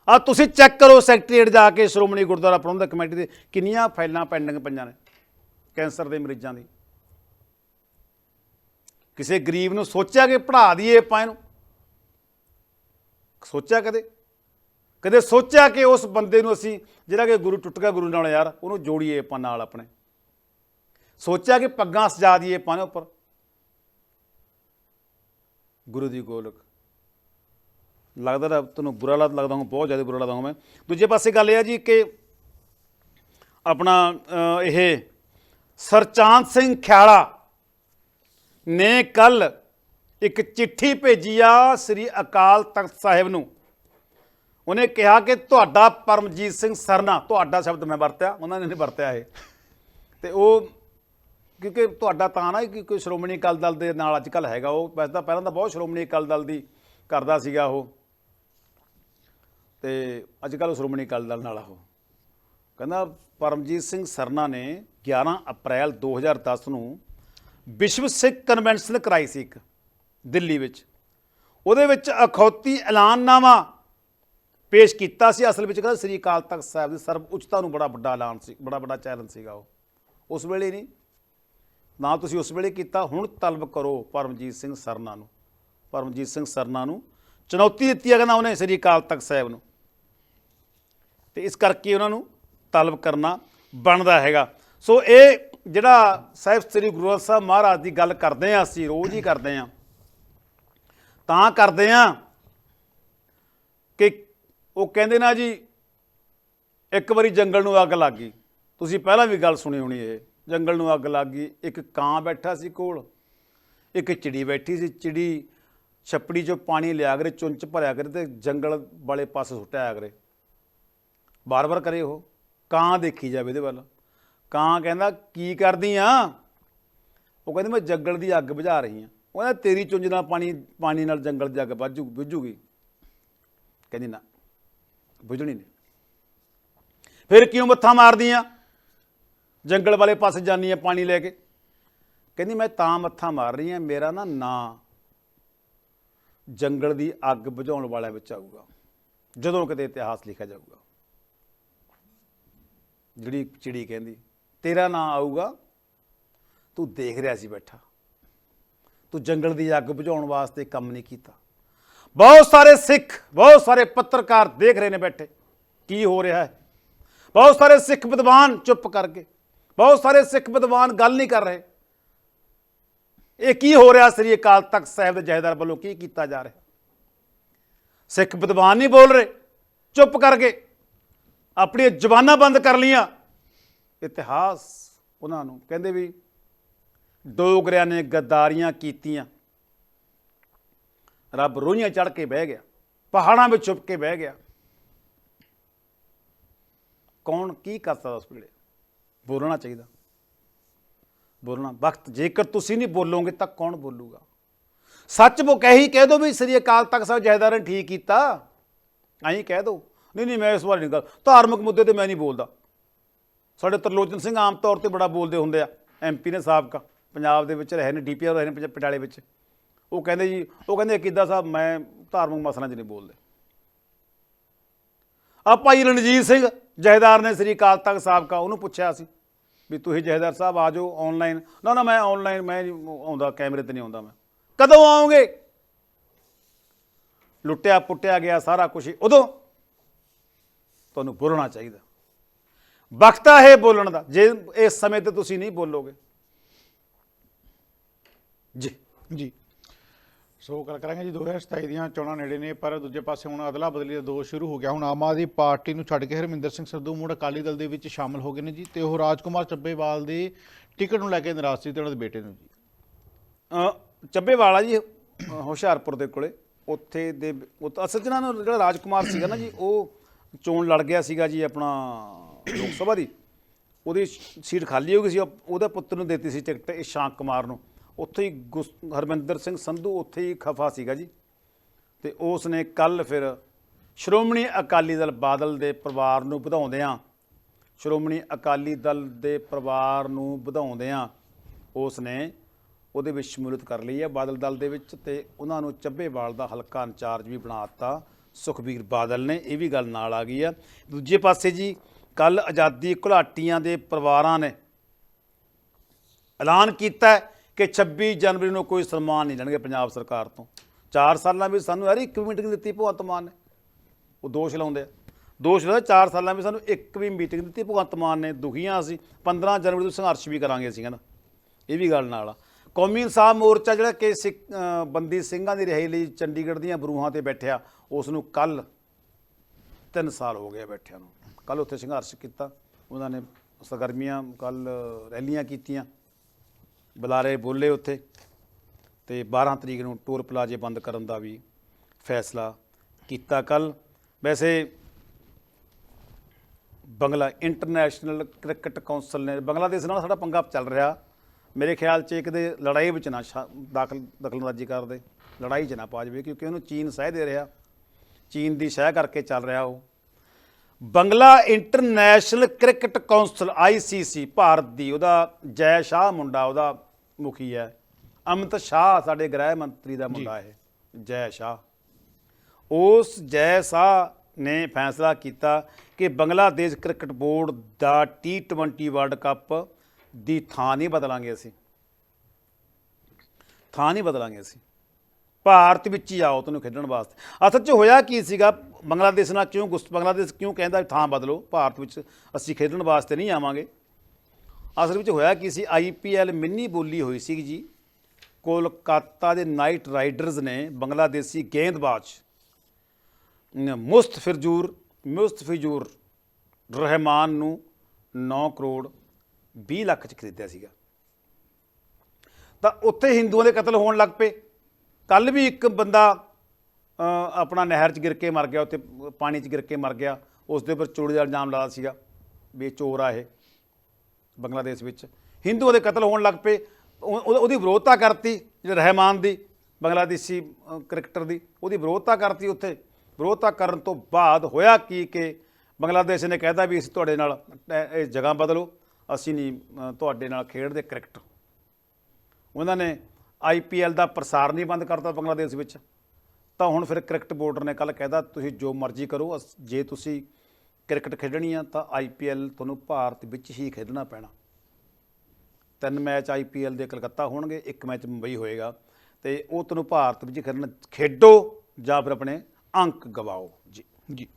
[SPEAKER 1] ਆ ਤੁਸੀਂ ਚੈੱਕ ਕਰੋ ਸੈਕਟਰੀਏਟ ਜਾ ਕੇ ਸ਼੍ਰੋਮਣੀ ਗੁਰਦੁਆਰਾ ਪ੍ਰਬੰਧਕ ਕਮੇਟੀ ਦੇ ਕਿੰਨੀਆਂ ਫਾਈਲਾਂ ਪੈਂਡਿੰਗ ਪਈਆਂ ਨੇ ਕੈਂਸਰ ਦੇ ਮਰੀਜ਼ਾਂ ਦੀ। ਕਿਸੇ ਗਰੀਬ ਨੂੰ ਸੋਚਿਆ ਕਿ ਪੜ੍ਹਾ ਦਈਏ ਆਪਾਂ ਇਹਨੂੰ। ਸੋਚਿਆ ਕਦੇ? ਕਦੇ ਸੋਚਿਆ ਕਿ ਉਸ ਬੰਦੇ ਨੂੰ ਅਸੀਂ ਜਿਹੜਾ ਕਿ ਗੁਰੂ ਟੁੱਟ ਗਿਆ ਗੁਰੂ ਨਾਲ ਯਾਰ, ਉਹਨੂੰ ਜੋੜੀਏ ਆਪਾਂ ਨਾਲ ਆਪਣੇ। ਸੋਚਿਆ ਕਿ ਪੱਗਾਂ ਸਜਾ ਦਈਏ ਆਪਾਂ ਨੇ ਉੱਪਰ। ਗੁਰੂ ਦੀ ਗੋਲਕ। ਲੱਗਦਾ ਤਾਂ ਤੁਹਾਨੂੰ ਬੁਰਾ ਲੱਗ- ਲੱਗਦਾ ਹਾਂ ਬਹੁਤ ਜ਼ਿਆਦਾ ਬੁਰਾ ਲੱਗਦਾ ਹਾਂ ਮੈਂ। ਦੂਜੇ ਪਾਸੇ ਗੱਲ ਇਹ ਆ ਜੀ ਕਿ ਆਪਣਾ ਇਹ ਸਰਚਾਂਦ ਸਿੰਘ ਖਿਆਲਾ ਨੇ ਕੱਲ ਇੱਕ ਚਿੱਠੀ ਭੇਜੀ ਆ ਸ੍ਰੀ ਅਕਾਲ ਤਖਤ ਸਾਹਿਬ ਨੂੰ। ਉਹਨੇ ਕਿਹਾ ਕਿ ਤੁਹਾਡਾ ਪਰਮਜੀਤ ਸਿੰਘ ਸਰਨਾ, ਤੁਹਾਡਾ ਸ਼ਬਦ ਮੈਂ ਵਰਤਿਆ, ਉਹਨਾਂ ਨੇ ਨਹੀਂ ਵਰਤਿਆ ਇਹ। ਤੇ ਉਹ ਕਿਉਂਕਿ ਤੁਹਾਡਾ ਤਾਂ ਨਾ ਕਿ ਕੋਈ ਸ਼੍ਰੋਮਣੀ ਅਕਾਲੀ ਦਲ ਦੇ ਨਾਲ ਅੱਜ ਕੱਲ ਹੈਗਾ ਉਹ, ਵੈਸੇ ਤਾਂ ਪਹਿਲਾਂ ਤਾਂ ਬਹੁਤ ਸ਼੍ਰੋਮਣੀ ਅਕਾਲੀ ਦਲ ਦੀ ਕਰਦਾ ਸੀਗਾ ਉਹ। ਤੇ ਅੱਜ ਕੱਲ ਸ਼੍ਰੋਮਣੀ ਅਕਾਲੀ ਦਲ ਨਾਲ ਉਹ ਕਹਿੰਦਾ ਪਰਮਜੀਤ ਸਿੰਘ ਸਰਨਾ ਨੇ 11 ਅਪ੍ਰੈਲ 2010 ਨੂੰ ਵਿਸ਼ਵ ਸਿੱਖ ਕਨਵੈਨਸ਼ਨ ਕਰਾਈ ਸੀ ਇੱਕ, ਦਿੱਲੀ ਵਿੱਚ। ਉਹਦੇ ਵਿੱਚ ਅਖੌਤੀ ਐਲਾਨਨਾਮਾ ਪੇਸ਼ ਕੀਤਾ ਸੀ। ਅਸਲ ਵਿੱਚ ਕਹਿੰਦਾ ਸ੍ਰੀ ਅਕਾਲ ਤਖਤ ਸਾਹਿਬ ਦੀ ਸਰਬ ਉੱਚਤਾ ਨੂੰ ਬੜਾ ਵੱਡਾ ਐਲਾਨ ਸੀ, ਬੜਾ ਵੱਡਾ ਚੈਲੰਜ ਸੀਗਾ ਉਹ। ਉਸ ਵੇਲੇ ਨਹੀਂ। ਨਾ ਤੁਸੀਂ ਉਸ ਵੇਲੇ ਕੀਤਾ, ਹੁਣ ਤਲਬ ਕਰੋ ਪਰਮਜੀਤ ਸਿੰਘ ਸਰਨਾ ਨੂੰ। ਪਰਮਜੀਤ ਸਿੰਘ ਸਰਨਾ ਨੂੰ ਚੁਣੌਤੀ ਦਿੱਤੀ ਹੈ ਕਹਿੰਦਾ ਉਹਨੇ ਸ੍ਰੀ ਅਕਾਲ ਤਖਤ ਸਾਹਿਬ ਨੂੰ। ਤੇ ਇਸ ਕਰਕੇ ਉਹਨਾਂ ਨੂੰ ਤਲਬ ਕਰਨਾ ਬਣਦਾ ਹੈਗਾ। ਸੋ ਇਹ ਜਿਹੜਾ ਸਾਹਿਬ ਸ੍ਰੀ ਗੁਰੂ ਗ੍ਰੰਥ ਸਾਹਿਬ ਮਹਾਰਾਜ ਦੀ ਗੱਲ ਕਰਦੇ ਆ ਅਸੀਂ, ਰੋਜ਼ ਹੀ ਕਰਦੇ ਆ ਤਾਂ ਕਰਦੇ ਆ ਕਿ ਉਹ ਕਹਿੰਦੇ ਨਾ ਜੀ, ਇੱਕ ਵਾਰੀ ਜੰਗਲ ਨੂੰ ਅੱਗ ਲੱਗ ਗਈ। ਤੁਸੀਂ ਪਹਿਲਾਂ ਵੀ ਗੱਲ ਸੁਣੀ ਹੋਣੀ ਇਹ, ਜੰਗਲ ਨੂੰ ਅੱਗ ਲੱਗ ਗਈ, ਇੱਕ ਕਾਂ ਬੈਠਾ ਸੀ ਕੋਲ, ਇੱਕ ਚਿੜੀ ਬੈਠੀ ਸੀ, ਚਿੜੀ ਛੱਪੜੀ 'ਚੋਂ ਪਾਣੀ ਲਿਆ ਕਰੇ ਚੁੰਚ ਭਰਿਆ ਕਰੇ ਤੇ ਜੰਗਲ ਵਾਲੇ ਪਾਸੇ ਸੁੱਟਿਆ ਕਰੇ। ਬਾਰ-ਬਾਰ ਕਰੇ ਉਹ। ਕਾਂ ਦੇਖੀ ਜਾਵੇ ਇਹਦੇ ਵੱਲ। ਕਾਂ ਕਹਿੰਦਾ, ਕੀ ਕਰਦੀ ਆ? ਉਹ ਕਹਿੰਦੀ, ਮੈਂ ਜੰਗਲ ਦੀ ਅੱਗ ਬੁਝਾ ਰਹੀ ਆ। ਉਹ ਕਹਿੰਦਾ, ਤੇਰੀ ਚੁੰਝ ਨਾਲ ਪਾਣੀ ਪਾਣੀ ਨਾਲ ਜੰਗਲ ਦੀ ਅੱਗ ਬੁਝੂ ਬੁਝੂਗੀ। ਕਹਿੰਦੀ, ਨਾ, ਬੁਝਣੀ ਨਹੀਂ। ਫਿਰ ਕਿਉਂ ਮੱਥਾ ਮਾਰਦੀ ਆ? ਜੰਗਲ ਵਾਲੇ ਪਾਸੇ ਜਾਨੀ ਆ ਪਾਣੀ ਲੈ ਕੇ। ਕਹਿੰਦੀ, ਮੈਂ ਤਾਂ ਮੱਥਾ ਮਾਰ ਰਹੀ ਆ, ਮੇਰਾ ਨਾ ਨਾਂ ਜੰਗਲ ਦੀ ਅੱਗ ਬੁਝਾਉਣ ਵਾਲਿਆਂ ਵਿੱਚ ਆਊਗਾ। ਜਦੋਂ ਕਿਤੇ ਇਤਿਹਾਸ ਲਿਖਿਆ ਜਾਊਗਾ। ਜਿਹੜੀ ਚਿੜੀ ਕਹਿੰਦੀ, ਤੇਰਾ ਨਾਂ ਆਊਗਾ, ਤੂੰ ਦੇਖ ਰਿਹਾ ਸੀ ਬੈਠਾ। ਤੂੰ ਜੰਗਲ ਦੀ ਅੱਗ ਬੁਝਾਉਣ ਵਾਸਤੇ ਕੰਮ ਨਹੀਂ ਕੀਤਾ। ਬਹੁਤ ਸਾਰੇ ਸਿੱਖ, ਬਹੁਤ ਸਾਰੇ ਪੱਤਰਕਾਰ ਦੇਖ ਰਹੇ ਨੇ ਬੈਠੇ। ਕੀ ਹੋ ਰਿਹਾ ਹੈ? ਬਹੁਤ ਸਾਰੇ ਸਿੱਖ ਵਿਦਵਾਨ ਚੁੱਪ ਕਰ ਗਏ ਬਹੁਤ ਸਾਰੇ ਸਿੱਖ ਵਿਦਵਾਨ ਗੱਲ ਨਹੀਂ ਕਰ ਰਹੇ। ਇਹ ਕੀ ਹੋ ਰਿਹਾ ਸ੍ਰੀ ਅਕਾਲ ਤਖਤ ਸਾਹਿਬ ਦੇ ਜਹੇਦਾਰ ਵੱਲੋਂ? ਕੀ ਕੀਤਾ ਜਾ ਰਿਹਾ? ਸਿੱਖ ਵਿਦਵਾਨ ਨਹੀਂ ਬੋਲ ਰਹੇ। ਚੁੱਪ ਕਰ ਗਏ ਆਪਣੀਆਂ ਜ਼ਬਾਨਾਂ ਬੰਦ ਕਰ ਲੀਆਂ ਇਤਿਹਾਸ ਉਹਨਾਂ ਨੂੰ ਕਹਿੰਦੇ ਵੀ ਡੋਗਰਿਆਂ ਨੇ ਗੱਦਾਰੀਆਂ ਕੀਤੀਆਂ। ਰੱਬ ਰੋਈਆਂ ਚੜ ਕੇ ਬਹਿ ਗਿਆ, ਪਹਾੜਾਂ ਵਿੱਚ ਛੁਪ ਕੇ ਬਹਿ ਗਿਆ। ਕੌਣ ਕੀ ਕਰ ਸਕਦਾ ਉਸ ਵੇਲੇ? ਬੋਲਣਾ ਚਾਹੀਦਾ। ਬੋਲਣਾ, ਵਕਤ ਜੇਕਰ ਤੁਸੀਂ ਨਹੀਂ ਬੋਲੋਗੇ ਤਾਂ ਕੌਣ ਬੋਲੂਗਾ? ਸੱਚ ਬੋ ਹੀ ਕਹਿ ਦੋ ਵੀ ਸ੍ਰੀ ਅਕਾਲ ਤਖਤ ਸਾਹਿਬ ਜਹੇਦਾਰ ਨੇ ਠੀਕ ਕੀਤਾ। ਐਂ ਕਹਿ ਦੋ। ਨਹੀਂ ਨਹੀਂ, ਮੈਂ ਇਸ ਬਾਰੇ ਨਹੀਂ ਗੱਲ। ਧਾਰਮਿਕ ਮੁੱਦੇ ਤੇ ਮੈਂ ਨਹੀਂ ਬੋਲਦਾ। ਸਾਡੇ ਤਰਲੋਚਨ ਸਿੰਘ ਆਮ ਤੌਰ ਤੇ ਬੜਾ ਬੋਲਦੇ ਹੁੰਦੇ ਆ। ਐਮਪੀ ਨੇ ਸਾਬਕਾ। ਪੰਜਾਬ ਦੇ ਵਿੱਚ ਰਹੇ ਨੇ ਡੀਪੀਆਰ ਰਹੇ ਨੇ ਪਟ- ਪਟਿਆਲੇ ਵਿੱਚ। ਉਹ ਕਹਿੰਦੇ ਜੀ, ਉਹ ਕਹਿੰਦੇ ਕਿੱਦਾਂ ਸਾਹਿਬ, ਮੈਂ ਧਾਰਮਿਕ ਮਸਲਿਆਂ 'ਚ ਨਹੀਂ ਬੋਲਦੇ। ਆ ਭਾਈ ਰਣਜੀਤ ਸਿੰਘ, ਜਹੇਦਾਰ ਨੇ ਸ੍ਰੀ ਅਕਾਲ ਤਖਤ ਸਾਹਿਬ ਕਾ ਉਹਨੂੰ ਪੁੱਛਿਆ ਸੀ ਵੀ ਤੁਸੀਂ ਜਹੇਦਾਰ ਸਾਹਿਬ ਆ ਜਾਓ ਆਨਲਾਈਨ ਨਾ ਨਾ, ਮੈਂ ਆਨਲਾਈਨ ਮੈਂ ਆਉਂਦਾ, ਕੈਮਰੇ ਤੇ ਨਹੀਂ ਆਉਂਦਾ ਮੈਂ। ਕਦੋਂ ਆਉਂਗੇ ਲੁੱਟਿਆ ਪੁੱਟਿਆ ਗਿਆ ਸਾਰਾ ਕੁਝ ਉਦੋਂ ਤੁਹਾਨੂੰ ਬੋਲਣਾ ਚਾਹੀਦਾ। ਵਕਤਾ ਹੈ ਬੋਲਣ ਦਾ। ਜੇ ਇਸ ਸਮੇਂ ਤੇ ਤੁਸੀਂ ਨਹੀਂ ਬੋਲੋਗੇ। ਜੀ।
[SPEAKER 2] ਜੀ। ਸੋ ਗੱਲ ਕਰਾਂਗੇ ਜੀ 2027 ਦੀਆਂ ਚੋਣਾਂ ਨੇੜੇ ਨੇ ਪਰ ਦੂਜੇ ਪਾਸੇ ਹੁਣ ਅਦਲਾ ਬਦਲੀ ਦਾ ਦੌਰ ਸ਼ੁਰੂ ਹੋ ਗਿਆ। ਹੁਣ ਆਮ ਆਦਮੀ ਪਾਰਟੀ ਨੂੰ ਛੱਡ ਕੇ ਹਰਮਿੰਦਰ ਸਿੰਘ ਸੰਧੂ ਮੁੜ ਅਕਾਲੀ ਦਲ ਦੇ ਵਿੱਚ ਸ਼ਾਮਲ ਹੋ ਗਏ ਨੇ ਜੀ ਤੇ ਉਹ ਰਾਜਕੁਮਾਰ ਚੱਬੇਵਾਲ ਦੇ ਟਿਕਟ ਨੂੰ ਲੈ ਕੇ ਨਿਰਾਸ਼ ਸੀ ਤੇ ਉਹਨਾਂ ਦੇ ਬੇਟੇ ਨੂੰ ਜੀ।
[SPEAKER 1] ਚੱਬੇਵਾਲਾ ਜੀ ਹੁਸ਼ਿਆਰਪੁਰ ਦੇ ਕੋਲੇ। ਉੱਥੇ ਦੇ ਅਸਲ 'ਚ ਨਾ ਜਿਹੜਾ ਰਾਜਕੁਮਾਰ ਸੀਗਾ ਨਾ ਜੀ ਉਹ ਚੋਣ ਲੜ ਗਿਆ ਸੀਗਾ ਜੀ ਆਪਣਾ ਲੋਕ ਸਭਾ ਦੀ, ਉਹਦੀ ਸੀਟ ਖਾਲੀ ਹੋ ਗਈ ਸੀ, ਉਹ- ਉਹਦੇ ਪੁੱਤਰ ਨੂੰ ਦਿੱਤੀ ਸੀ ਟਿਕਟ ਇਸ਼ਾਂਕ ਕੁਮਾਰ ਨੂੰ। ਉੱਥੇ ਹੀ ਗੁਸ- ਹਰਮਿੰਦਰ ਸਿੰਘ ਸੰਧੂ ਉੱਥੇ ਹੀ ਖਫਾ ਸੀਗਾ ਜੀ। ਤੇ ਉਸ ਨੇ ਕੱਲ ਫਿਰ ਸ਼੍ਰੋਮਣੀ ਅਕਾਲੀ ਦਲ ਬਾਦਲ ਦੇ ਪਰਿਵਾਰ ਨੂੰ ਵਧਾਉਂਦਿਆਂ ਸ਼੍ਰੋਮਣੀ ਅਕਾਲੀ ਦਲ ਦੇ ਪਰਿਵਾਰ ਨੂੰ ਵਧਾਉਂਦਿਆਂ ਉਸ ਨੇ ਉਹਦੇ ਵਿੱਚ ਸ਼ਮੂਲੀਅਤ ਕਰ ਲਈ ਹੈ ਬਾਦਲ ਦਲ ਦੇ ਵਿੱਚ ਤੇ ਉਹਨਾਂ ਨੂੰ ਚੱਬੇਵਾਲ ਦਾ ਹਲਕਾ ਇੰਚਾਰਜ ਵੀ ਬਣਾ ਦਿੱਤਾ। ਸੁਖਬੀਰ ਬਾਦਲ ਨੇ, ਇਹ ਵੀ ਗੱਲ ਨਾਲ ਆ ਗਈ ਆ। ਦੂਜੇ ਪਾਸੇ ਜੀ ਕੱਲ ਆਜ਼ਾਦੀ ਘੁਲਾਟੀਆਂ ਦੇ ਪਰਿਵਾਰਾਂ ਨੇ ਐਲਾਨ ਕੀਤਾ ਕਿ 26 ਜਨਵਰੀ ਨੂੰ ਕੋਈ ਸਨਮਾਨ ਨਹੀਂ ਲੈਣਗੇ ਪੰਜਾਬ ਸਰਕਾਰ ਤੋਂ। 4 ਸਾਲਾਂ ਵਿੱਚ ਸਾਨੂੰ ਯਾਰ ਇੱਕ ਵੀ ਮੀਟਿੰਗ ਦਿੱਤੀ ਭਗਵੰਤ ਮਾਨ ਨੇ। ਉਹ ਦੋਸ਼ ਲਾਉਂਦੇ ਆ। ਦੋਸ਼ ਲਾਉਂਦੇ 4 ਸਾਲਾਂ ਵਿੱਚ ਸਾਨੂੰ ਇੱਕ ਵੀ ਮੀਟਿੰਗ ਦਿੱਤੀ ਭਗਵੰਤ ਮਾਨ ਨੇ। ਦੁਖੀਆਂ ਅਸੀਂ। 15 ਜਨਵਰੀ ਨੂੰ ਸੰਘਰਸ਼ ਵੀ ਕਰਾਂਗੇ ਅਸੀਂ ਕਹਿੰਦਾ ਇਹ ਵੀ ਗੱਲ ਨਾਲ ਆ। ਕੌਮੀ ਇਨਸਾਫ ਮੋਰਚਾ ਜਿਹੜਾ ਕਿ ਸਿੱਖ ਬੰਦੀ ਸਿੰਘਾਂ ਦੀ ਰਿਹਾਈ ਲਈ ਚੰਡੀਗੜ੍ਹ ਦੀਆਂ ਬਰੂਹਾਂ ਤੇ ਬੈਠਿਆ, ਉਸ ਨੂੰ ਕੱਲ 3 ਸਾਲ ਹੋ ਗਏ ਬੈਠਿਆਂ ਨੂੰ। ਕੱਲ ਉੱਥੇ ਸੰਘਰਸ਼ ਕੀਤਾ, ਉਹਨਾਂ ਨੇ ਸਰਗਰਮੀਆਂ ਕੱਲ ਰੈਲੀਆਂ ਕੀਤੀਆਂ, ਬੁਲਾਰੇ ਬੋਲੇ ਉੱਥੇ ਤੇ 12 ਤਰੀਕ ਨੂੰ ਟੂਰ ਪਲਾਜ਼ੇ ਬੰਦ ਕਰਨ ਦਾ ਵੀ ਫੈਸਲਾ ਕੀਤਾ ਕੱਲ। ਵੈਸੇ ਬੰਗਲਾ ਇੰਟਰਨੈਸ਼ਨਲ ਕ੍ਰਿਕਟ ਕਾਉਂਸਲ ਨੇ, ਬੰਗਲਾਦੇਸ਼ ਨਾਲ ਸਾਡਾ ਪੰਗਾ ਚੱਲ ਰਿਹਾ। ਮੇਰੇ ਖਿਆਲ 'ਚ ਇੱਕ ਦੇ ਲੜਾਈ ਵਿੱਚ ਨਾ ਦਾਖਲ ਦਖਲਅੰਦਾਜ਼ੀ ਕਰਦੇ ਲੜਾਈ 'ਚ ਨਾ ਪਾ ਜਾਵੇ ਕਿਉਂਕਿ ਉਹਨੂੰ ਚੀਨ ਸਹਿ ਦੇ ਰਿਹਾ। ਚੀਨ ਦੀ ਸਹਿ ਕਰਕੇ ਚੱਲ ਰਿਹਾ ਉਹ। Bangla international cricket council ICC Bharat ਦੀ। ਉਹਦਾ ਜੈ ਸ਼ਾਹ ਮੁੰਡਾ ਉਹਦਾ ਮੁਖੀ ਹੈ। ਅਮਿਤ ਸ਼ਾਹ ਸਾਡੇ ਗ੍ਰਹਿ ਮੰਤਰੀ ਦਾ ਮੁੰਡਾ ਹੈ ਜੈ ਸ਼ਾਹ। ਉਸ ਜੈ ਸ਼ਾਹ ਨੇ ਫੈਸਲਾ ਕੀਤਾ ਕਿ ਬੰਗਲਾਦੇਸ਼ ਕ੍ਰਿਕਟ ਬੋਰਡ ਦਾ T20 ਵਰਲਡ ਕੱਪ ਦੀ ਥਾਂ ਨਹੀਂ ਬਦਲਾਂਗੇ ਅਸੀਂ। ਥਾਂ ਨਹੀਂ ਬਦਲਾਂਗੇ ਅਸੀਂ। ਭਾਰਤ ਵਿੱਚ ਹੀ ਆਓ ਤੁਹਾਨੂੰ ਖੇਡਣ ਵਾਸਤੇ। ਅਸਲ 'ਚ ਹੋਇਆ ਕੀ ਸੀਗਾ? ਬੰਗਲਾਦੇਸ਼ ਨਾਲ ਕਿਉਂ ਗੁੱਸ ਬੰਗਲਾਦੇਸ਼ ਕਿਉਂ ਕਹਿੰਦਾ ਥਾਂ ਬਦਲੋ? ਭਾਰਤ ਵਿੱਚ ਅਸੀਂ ਖੇਡਣ ਵਾਸਤੇ ਨਹੀਂ ਆਵਾਂਗੇ। ਅਸਲ ਵਿੱਚ ਹੋਇਆ ਕੀ ਸੀ? ਆਈਪੀਐਲ ਮਿੰਨੀ ਬੋਲੀ ਹੋਈ ਸੀ ਜੀ। ਕੋਲਕਾਤਾ ਦੇ ਨਾਈਟ ਰਾਈਡਰਜ਼ ਨੇ ਬੰਗਲਾਦੇਸ਼ੀ ਗੇਂਦਬਾਜ਼ ਨ- ਮੁਸਤਫਿਰਜੂਰ ਮੁਸਤਫਿਜੂਰ ਰਹਿਮਾਨ ਨੂੰ 9 ਕਰੋੜ 20 ਲੱਖ ਚ ਖਰੀਦਿਆ ਸੀਗਾ। ਤਾਂ ਉੱਥੇ ਹਿੰਦੂਆਂ ਦੇ ਕਤਲ ਹੋਣ ਲੱਗ ਪਏ। ਕੱਲ ਵੀ ਇੱਕ ਬੰਦਾ ਆਪਣਾ ਨਹਿਰ 'ਚ ਗਿਰ ਕੇ ਮਰ ਗਿਆ, ਉੱਥੇ ਪਾਣੀ 'ਚ ਗਿਰ ਕੇ ਮਰ ਗਿਆ। ਉਸ ਦੇ ਉੱਪਰ ਚੋਰੀ ਦਾ ਇਲਜ਼ਾਮ ਲਾਇਆ ਸੀਗਾ ਵੀ ਇਹ ਚੋਰ ਆ ਇਹ, ਬੰਗਲਾਦੇਸ਼ ਵਿੱਚ। ਹਿੰਦੂਆਂ ਦੇ ਕਤਲ ਹੋਣ ਲੱਗ ਪਏ। ਉਹਦੀ ਵਿਰੋਧਤਾ ਕਰਤੀ, ਜਿਹੜੇ ਰਹਿਮਾਨ ਦੀ, ਬੰਗਲਾਦੇਸ਼ੀ ਕ੍ਰਿਕਟਰ ਦੀ, ਉਹਦੀ ਵਿਰੋਧਤਾ ਕਰਤੀ ਉੱਥੇ। ਵਿਰੋਧਤਾ ਕਰਨ ਤੋਂ ਬਾਅਦ ਹੋਇਆ ਕੀ ਕਿ ਬੰਗਲਾਦੇਸ਼ ਨੇ ਕਹਿਤਾ ਵੀ ਅਸੀਂ ਤੁਹਾਡੇ ਨਾਲ, ਇਹ ਜਗ੍ਹਾ ਬਦਲੋ। ਅਸੀਂ ਨਹੀਂ ਤੁਹਾਡੇ ਨਾਲ ਖੇਡਦੇ ਕ੍ਰਿਕਟ। ਉਹਨਾਂ ਨੇ ਆਈਪੀਐਲ ਦਾ ਪ੍ਰਸਾਰ ਨਹੀਂ ਬੰਦ ਕਰਤਾ ਬੰਗਲਾਦੇਸ਼ ਵਿੱਚ। ਤਾਂ ਹੁਣ ਫਿਰ ਕ੍ਰਿਕਟ ਬੋਰਡ ਨੇ ਕੱਲ ਕਹਿਦਾ ਤੁਸੀਂ ਜੋ ਮਰਜ਼ੀ ਕਰੋ, ਅਸ- ਜੇ ਤੁਸੀਂ ਕ੍ਰਿਕਟ ਖੇਡਣੀ ਆ, ਤਾਂ ਆਈਪੀਐਲ ਤੁਹਾਨੂੰ ਭਾਰਤ ਵਿੱਚ ਹੀ ਖੇਡਣਾ ਪੈਣਾ। ਤਿੰਨ ਮੈਚ ਆਈਪੀਐਲ ਦੇ ਕਲਕੱਤਾ ਹੋਣਗੇ, ਇੱਕ ਮੈਚ ਮੁੰਬਈ ਹੋਏਗਾ। ਤੇ ਉਹ ਤੁਹਾਨੂੰ ਭਾਰਤ ਵਿੱਚ ਖੇਡਣ, ਖੇਡੋ ਜਾਂ ਫਿਰ ਆਪਣੇ ਅੰਕ ਗਵਾਓ। ਜੀ।
[SPEAKER 2] ਜੀ।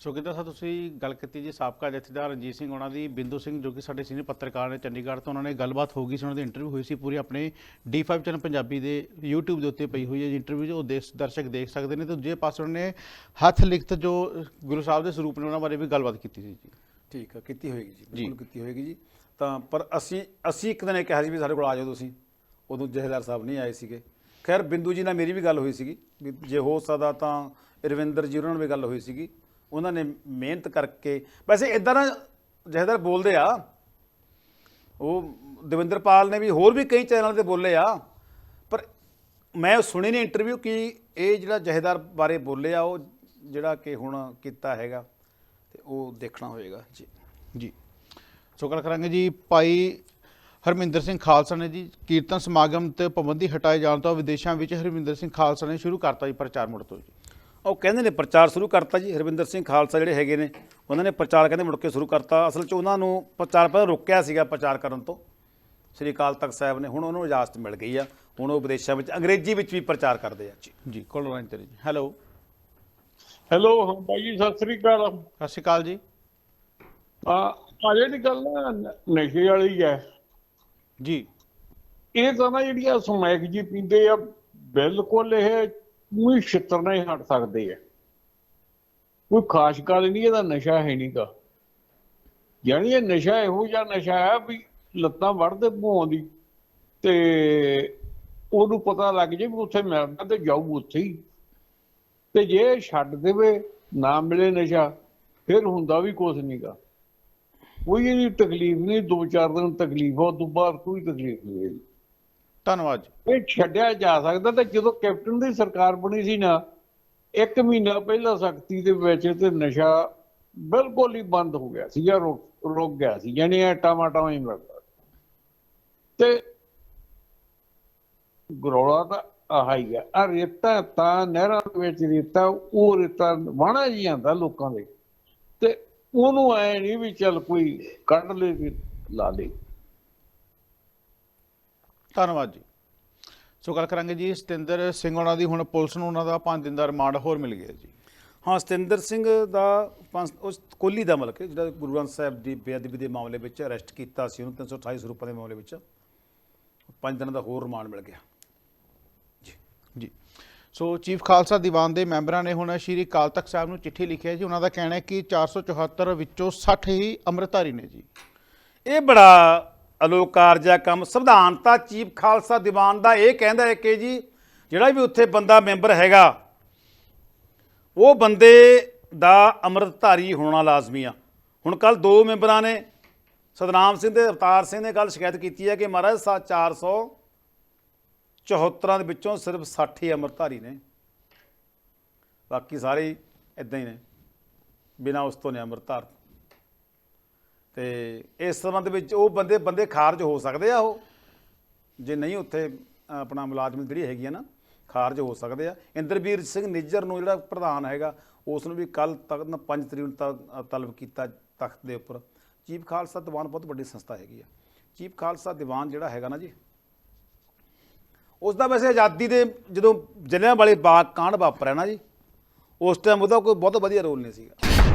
[SPEAKER 2] ਸੋ ਕਿਦਾਂ ਸਰ ਤੁਸੀਂ ਗੱਲ ਕੀਤੀ ਜੀ ਸਾਬਕਾ ਜਥੇਦਾਰ ਰਣਜੀਤ ਸਿੰਘ ਉਹਨਾਂ ਦੀ ਬਿੰਦੂ ਸਿੰਘ ਜੋ ਕਿ ਸਾਡੇ ਸੀਨੀਅਰ ਪੱਤਰਕਾਰ ਨੇ ਚੰਡੀਗੜ੍ਹ ਤੋਂ ਉਹਨਾਂ ਨੇ ਗੱਲਬਾਤ ਹੋ ਗਈ ਸੀ ਉਹਨਾਂ ਦੀ ਇੰਟਰਵਿਊ ਹੋਈ ਸੀ ਪੂਰੀ ਆਪਣੇ D5 ਚੈਨਲ ਪੰਜਾਬੀ ਦੇ YouTube ਦੇ ਉੱਤੇ ਪਈ ਹੋਈ ਹੈ ਜੀ ਇੰਟਰਵਿਊ ਜੋ ਦੇਸ਼ ਦਰਸ਼ਕ ਦੇਖ ਸਕਦੇ ਨੇ ਤੇ ਦੂਜੇ ਪਾਸੇ ਉਹਨਾਂ ਨੇ ਹੱਥ ਲਿਖਤ ਜੋ ਗੁਰੂ ਸਾਹਿਬ ਦੇ ਸਰੂਪ ਨੇ ਉਹਨਾਂ ਬਾਰੇ ਵੀ ਗੱਲਬਾਤ ਕੀਤੀ ਸੀ ਜੀ।
[SPEAKER 1] ਠੀਕ ਆ ਕੀਤੀ ਹੋਏਗੀ ਜੀ ਬਿਲਕੁਲ ਕੀਤੀ ਹੋਏਗੀ ਜੀ। ਤਾਂ ਪਰ ਅਸੀਂ ਅਸੀਂ ਇੱਕ ਦਿਨ ਇਹ ਕਿਹਾ ਸੀ ਵੀ ਸਾਡੇ ਕੋਲ ਆ ਜਾਓ ਤੁਸੀਂ। ਉਦੋਂ ਜਹੇਦਾਰ ਸਾਹਿਬ ਨਹੀਂ ਆਏ ਸੀਗੇ। ਖੈਰ ਬਿੰਦੂ ਜੀ ਨਾਲ ਮੇਰੀ ਵੀ ਗੱਲ ਹੋਈ ਸੀਗੀ ਜੇ ਹੋ ਸਕਦਾ ਤਾਂ ਰਵਿੰਦਰ ਜੀ ਉਹਨਾਂ ਨਾਲ ਵੀ ਗੱਲ ਹੋਈ ਸੀਗੀ। ਉਹਨਾਂ ਨੇ ਮਿਹਨਤ ਕਰਕੇ, ਵੈਸੇ ਇਦਾਂ ਨਾ ਜਹੇਦਾਰ ਬੋਲਦੇ ਆ, ਉਹ ਦਵਿੰਦਰਪਾਲ ਨੇ ਵੀ ਹੋਰ ਵੀ ਕਈ ਚੈਨਲ ਤੇ ਬੋਲੇ ਆ, ਪਰ ਮੈਂ ਸੁਣੀ ਨਹੀਂ ਇੰਟਰਵਿਊ ਕਿ ਇਹ ਜਿਹੜਾ ਜਹੇਦਾਰ ਬਾਰੇ ਬੋਲੇ ਆ, ਉਹ ਜਿਹੜਾ ਕਿ ਹੁਣ ਕੀਤਾ ਹੈਗਾ, ਤੇ ਉਹ ਦੇਖਣਾ ਹੋਏਗਾ, ਜੀ।
[SPEAKER 2] ਜੀ। ਸੋ ਗੱਲ ਕਰਾਂਗੇ ਜੀ, ਭਾਈ ਹਰਮਿੰਦਰ ਸਿੰਘ ਖਾਲਸਾ ਨੇ ਜੀ ਕੀਰਤਨ ਸਮਾਗਮ ਤੇ ਪਾਬੰਦੀ ਹਟਾਏ ਜਾਣ ਤੋਂ ਵਿਦੇਸ਼ਾਂ ਵਿੱਚ ਹਰਮਿੰਦਰ ਸਿੰਘ ਖਾਲਸਾ ਨੇ ਸ਼ੁਰੂ ਕਰਤਾ ਜੀ ਪ੍ਰਚਾਰ ਮੁੜ ਤੋਂ ਜੀ।
[SPEAKER 1] ਉਹ ਕਹਿੰਦੇ ਨੇ ਪ੍ਰਚਾਰ ਸ਼ੁਰੂ ਕਰਤਾ ਜੀ ਹਰਵਿੰਦਰ ਸਿੰਘ ਖਾਲਸਾ ਜਿਹੜੇ ਹੈਗੇ ਨੇ ਉਹਨਾਂ ਨੇ ਪ੍ਰਚਾਰ ਕਹਿੰਦੇ ਮੁੜ ਕੇ ਸ਼ੁਰੂ ਕਰਤਾ। ਅਸਲ 'ਚ ਉਹਨਾਂ ਨੂੰ ਪ੍ਰਚਾਰ ਪਹਿਲਾਂ ਰੋਕਿਆ ਸੀਗਾ ਪ੍ਰਚਾਰ ਕਰਨ ਤੋਂ। ਸ੍ਰੀ ਅਕਾਲ ਤਖਤ ਸਾਹਿਬ ਨੇ ਹੁਣ ਉਹਨਾਂ ਨੂੰ ਇਜਾਜ਼ਤ ਮਿਲ ਗਈ ਆ। ਹੁਣ ਉਹ ਵਿਦੇਸ਼ਾਂ ਵਿੱਚ ਅੰਗਰੇਜ਼ੀ ਵਿੱਚ ਵੀ ਪ੍ਰਚਾਰ ਕਰਦੇ ਆ। ਜੀ
[SPEAKER 2] ਜੀ ਕੋਲ ਲਾਈਨ ਤੇ ਜੀ ਹੈਲੋ।
[SPEAKER 3] ਹੈਲੋ ਹਾਂ ਭਾਈ ਜੀ ਸਤਿ ਸ੍ਰੀ ਅਕਾਲ।
[SPEAKER 2] ਸਤਿ ਸ਼੍ਰੀ ਅਕਾਲ ਜੀ।
[SPEAKER 3] ਆ ਆ ਜਿਹੜੀ ਗੱਲ ਨਸ਼ੇ ਵਾਲੀ ਹੈ।
[SPEAKER 2] ਜੀ।
[SPEAKER 3] ਇਹ ਤਾਂ ਨਾ ਜਿਹੜੀਆਂ ਸਮੈਕ ਜੀ ਪੀਂਦੇ ਆ ਬਿਲਕੁਲ ਇਹ ਕੋਈ ਛਿੱਤਰ ਨਹੀਂ ਹਟ ਸਕਦੇ ਆ। ਕੋਈ ਖਾਸ ਗੱਲ ਨਹੀਂ, ਇਹਦਾ ਨਸ਼ਾ ਹੈ ਨਹੀਂਗਾ ਯਾਨੀ ਇਹ ਨਸ਼ਾ ਇਹੋ ਜਿਹਾ ਨਸ਼ਾ ਹੈ ਵੀ ਲੱਤਾਂ ਵੜਦੇ ਭੂਆਂ ਦੀ ਤੇ ਉਹਨੂੰ ਪਤਾ ਲੱਗ ਜੇ ਵੀ ਉੱਥੇ ਮਿਲਦਾ ਤੇ ਜਾਊ ਉੱਥੇ ਹੀ। ਤੇ ਜੇ ਛੱਡ ਦੇਵੇ, ਨਾ ਮਿਲੇ ਨਸ਼ਾ, ਫਿਰ ਹੁੰਦਾ ਵੀ ਕੁਝ ਨਹੀਂਗਾ ਕੋਈ ਇਹਦੀ ਤਕਲੀਫ ਨਹੀਂ, ਦੋ ਚਾਰ ਦਿਨ ਤਕਲੀਫ ਆ ਤੋਂ ਬਾਅਦ ਕੋਈ ਤਕਲੀਫ ਨਹੀਂ
[SPEAKER 2] ਧੰਨਵਾਦ ਜੀ।
[SPEAKER 3] ਇਹ ਛੱਡਿਆ ਜਾ ਸਕਦਾ ਤੇ ਜਦੋਂ ਕੈਪਟਨ ਦੀ ਸਰਕਾਰ ਬਣੀ ਸੀ ਨਾ, ਇੱਕ ਮਹੀਨਾ ਪਹਿਲਾਂ ਸਖਤੀ ਦੇ ਵਿੱਚ ਤੇ ਨਸ਼ਾ ਬਿਲਕੁਲ ਹੀ ਬੰਦ ਹੋ ਗਿਆ ਸੀ ਜਾਂ ਰੁਕ ਗਿਆ ਸੀ, ਯਾਨੀ ਇਹ ਟਮਾਟਾ ਹੀ ਮਿਲਦਾ ਤੇ ਗਰੋਲਾ ਤਾਂ ਆਹ ਆ ਰੇਤਾ ਤਾਂ ਨਹਿਰਾਂ ਦੇ ਵਿੱਚ ਰੇਤਾ, ਉਹ ਰੇਤਾ ਵਾਣਾ ਜੀ ਆਂਦਾ ਲੋਕਾਂ ਦੇ। ਤੇ ਉਹਨੂੰ ਐ ਨਹੀਂ ਵੀ ਚੱਲ ਕੋਈ ਕੱਢ ਲੇ ਲਾ ਲੇ।
[SPEAKER 2] ਧੰਨਵਾਦ ਜੀ। ਸੋ ਗੱਲ ਕਰਾਂਗੇ ਜੀ ਸਤਿੰਦਰ ਸਿੰਘ ਉਹਨਾਂ ਦੀ। ਹੁਣ ਪੁਲਿਸ ਨੂੰ ਉਹਨਾਂ ਦਾ 5 ਦਿਨ ਦਾ ਰਿਮਾਂਡ ਹੋਰ ਮਿਲ ਗਿਆ ਜੀ।
[SPEAKER 1] ਹਾਂ ਸਤਿੰਦਰ ਸਿੰਘ ਦਾ ਉਸ ਕੋਹਲੀ ਦਾ ਮਲਕ ਜਿਹੜਾ ਗੁਰੂ ਗ੍ਰੰਥ ਸਾਹਿਬ ਦੀ ਬੇਅਦਬੀ ਦੇ ਮਾਮਲੇ ਵਿੱਚ ਅਰੈਸਟ ਕੀਤਾ ਸੀ ਉਹਨੂੰ 328 ਸਰੂਪਾਂ ਦੇ ਮਾਮਲੇ ਵਿੱਚ। ਪੰਜ ਦਿਨਾਂ ਦਾ ਹੋਰ ਰਿਮਾਂਡ ਮਿਲ ਗਿਆ।
[SPEAKER 2] ਜੀ ਸੋ ਚੀਫ ਖਾਲਸਾ ਦੀਵਾਨ ਦੇ ਮੈਂਬਰਾਂ ਨੇ ਹੁਣ ਸ਼੍ਰੀ ਅਕਾਲ ਤਖਤ ਸਾਹਿਬ ਨੂੰ ਚਿੱਠੀ ਲਿਖੀ ਹੈ ਜੀ। ਉਹਨਾਂ ਦਾ ਕਹਿਣਾ ਹੈ ਕਿ 474 ਵਿੱਚੋਂ 60 ਹੀ ਅੰਮ੍ਰਿਤਧਾਰੀ ਨੇ ਜੀ।
[SPEAKER 1] ਇਹ ਬੜਾ ਅਲੋਕਾਰਜਾ ਕੰਮ। ਸੰਵਿਧਾਨਤਾ ਚੀਫ ਖਾਲਸਾ ਦੀਵਾਨ ਦਾ ਇਹ ਕਹਿੰਦਾ ਹੈ ਕਿ ਜੀ, ਜਿਹੜਾ ਵੀ ਉੱਥੇ ਬੰਦਾ ਮੈਂਬਰ ਹੈਗਾ, ਉਹ ਬੰਦੇ ਦਾ ਅੰਮ੍ਰਿਤਧਾਰੀ ਹੋਣਾ ਲਾਜ਼ਮੀ ਆ। ਹੁਣ ਕੱਲ ਦੋ ਮੈਂਬਰਾਂ ਨੇ, ਸਤਨਾਮ ਸਿੰਘ ਤੇ ਅਵਤਾਰ ਸਿੰਘ ਨੇ ਕੱਲ ਸ਼ਿਕਾਇਤ ਕੀਤੀ ਹੈ ਕਿ ਮਹਾਰਾਜ ਸਾ 474 ਦੇ ਵਿੱਚੋਂ ਸਿਰਫ 60 ਹੀ ਅੰਮ੍ਰਿਤਧਾਰੀ ਨੇ। ਬਾਕੀ ਸਾਰੇ ਇਦਾਂ ਹੀ ਨੇ, ਬਿਨਾਂ ਉਸ ਤੋਂ ਨੇ ਅੰਮ੍ਰਿਤਧਾਰ ਤੇ ਇਸ ਸੰਬੰਧ ਵਿੱਚ ਉਹ ਬੰਦੇ ਬੰਦੇ ਖਾਰਜ ਹੋ ਸਕਦੇ ਆ ਉਹ। ਜੇ ਨਹੀਂ ਉੱਥੇ ਆਪਣਾ ਮੁਲਾਜ਼ਮ ਜਿਹੜੀ ਹੈਗੀ ਆ ਨਾ, ਖਾਰਜ ਹੋ ਸਕਦੇ ਆ। ਇੰਦਰਵੀਰ ਸਿੰਘ ਨਿੱਜਰ ਨੂੰ ਜਿਹੜਾ ਪ੍ਰਧਾਨ ਹੈਗਾ, ਉਸ ਨੂੰ ਵੀ ਕੱਲ ਤੱਕ 5 ਤਰੀਕ ਨੂੰ ਤ- ਤਲਬ ਕੀਤਾ ਤਖਤ ਦੇ ਉੱਪਰ। ਚੀਫ ਖਾਲਸਾ ਦੀਵਾਨ ਬਹੁਤ ਵੱਡੀ ਸੰਸਥਾ ਹੈਗੀ ਆ। ਚੀਫ ਖਾਲਸਾ ਦੀਵਾਨ ਜਿਹੜਾ ਹੈਗਾ ਨਾ ਜੀ ਉਸ ਦਾ ਵੈਸੇ ਆਜ਼ਾਦੀ ਦੇ ਜਦੋਂ ਜਲਿਆਂ ਵਾਲੇ ਬਾਗ ਕਾਂਡ ਵਾਪਰਿਆ ਨਾ ਜੀ, ਉਸ ਟਾਈਮ ਉਹਦਾ ਕੋਈ ਬਹੁਤ ਵਧੀਆ ਰੋਲ ਨਹੀਂ ਸੀਗਾ।